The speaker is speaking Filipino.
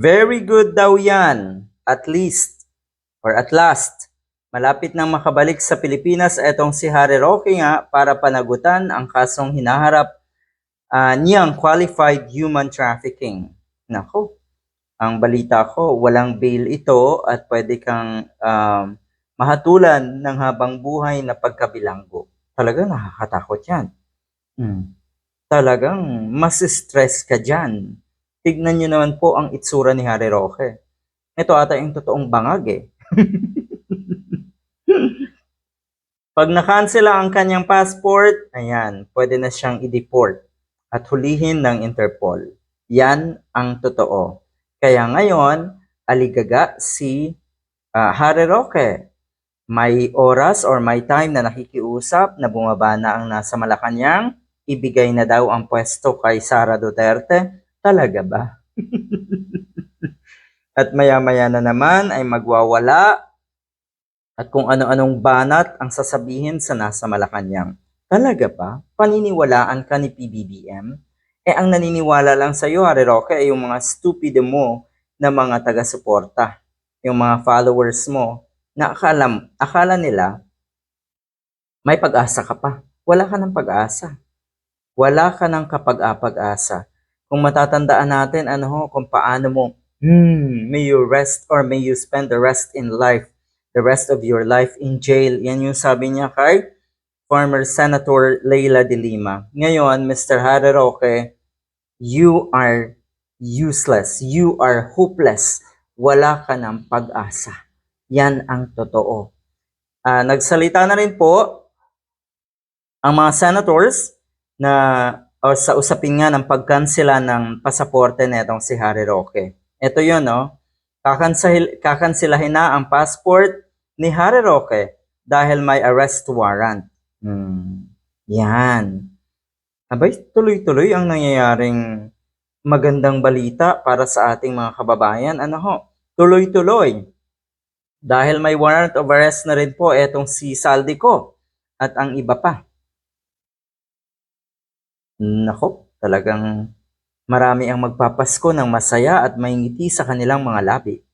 Very good daw yan. At least, or at last, malapit nang makabalik sa Pilipinas etong si Harry Roque nga para panagutan ang kasong hinaharap ah, niyang qualified human trafficking. Nako, ang balita ko, walang bail ito at pwede kang um, mahatulan ng habang buhay na pagkabilanggo. Talagang nakakatakot yan. Hmm. Talagang mas stress ka dyan. Tignan nyo naman po ang itsura ni Harry Roque. Ito ata yung totoong bangag eh. Pag nakansela ang kanyang passport, ayan, pwede na siyang i-deport at hulihin ng Interpol. Yan ang totoo. Kaya ngayon, aligaga si ah, Harry Roque. May oras or may time na nakikiusap na bumaba na ang nasa Malacanang, ibigay na daw ang pwesto kay Sara Duterte. Talaga ba? At maya-maya na naman ay magwawala at kung ano-anong banat ang sasabihin sa nasa Malacanang. Talaga ba? Paniniwalaan ka ni PBBM? Eh ang naniniwala lang sa iyo, Harry Roque, ay yung mga stupido mo na mga taga-suporta. Yung mga followers mo na akala, akala nila may pag-asa ka pa. Wala ka ng pag-asa. Wala ka ng kapag-apag-asa. Kung matatandaan natin, ano ho, kung paano mo, hmm, may you rest or may you spend the rest in life, the rest of your life in jail. Yan yung sabi niya kay former Senator Leila de Lima. Ngayon, Mr. Harry Roque, you are useless. You are hopeless. Wala ka ng pag-asa. Yan ang totoo. Ah, nagsalita na rin po ang mga senators na o sa usapin nga ng pagkansela ng pasaporte netong si Harry Roque. Ito yun, no? Kakansil, kakansilahin na ang passport ni Harry Roque dahil may arrest warrant. Hmm. Yan. Abay, tuloy-tuloy ang nangyayaring magandang balita para sa ating mga kababayan. Ano ho? Tuloy-tuloy. Dahil may warrant of arrest na rin po etong si Saldico at ang iba pa. Nako, talagang marami ang magpapasko ng masaya at may ngiti sa kanilang mga labi.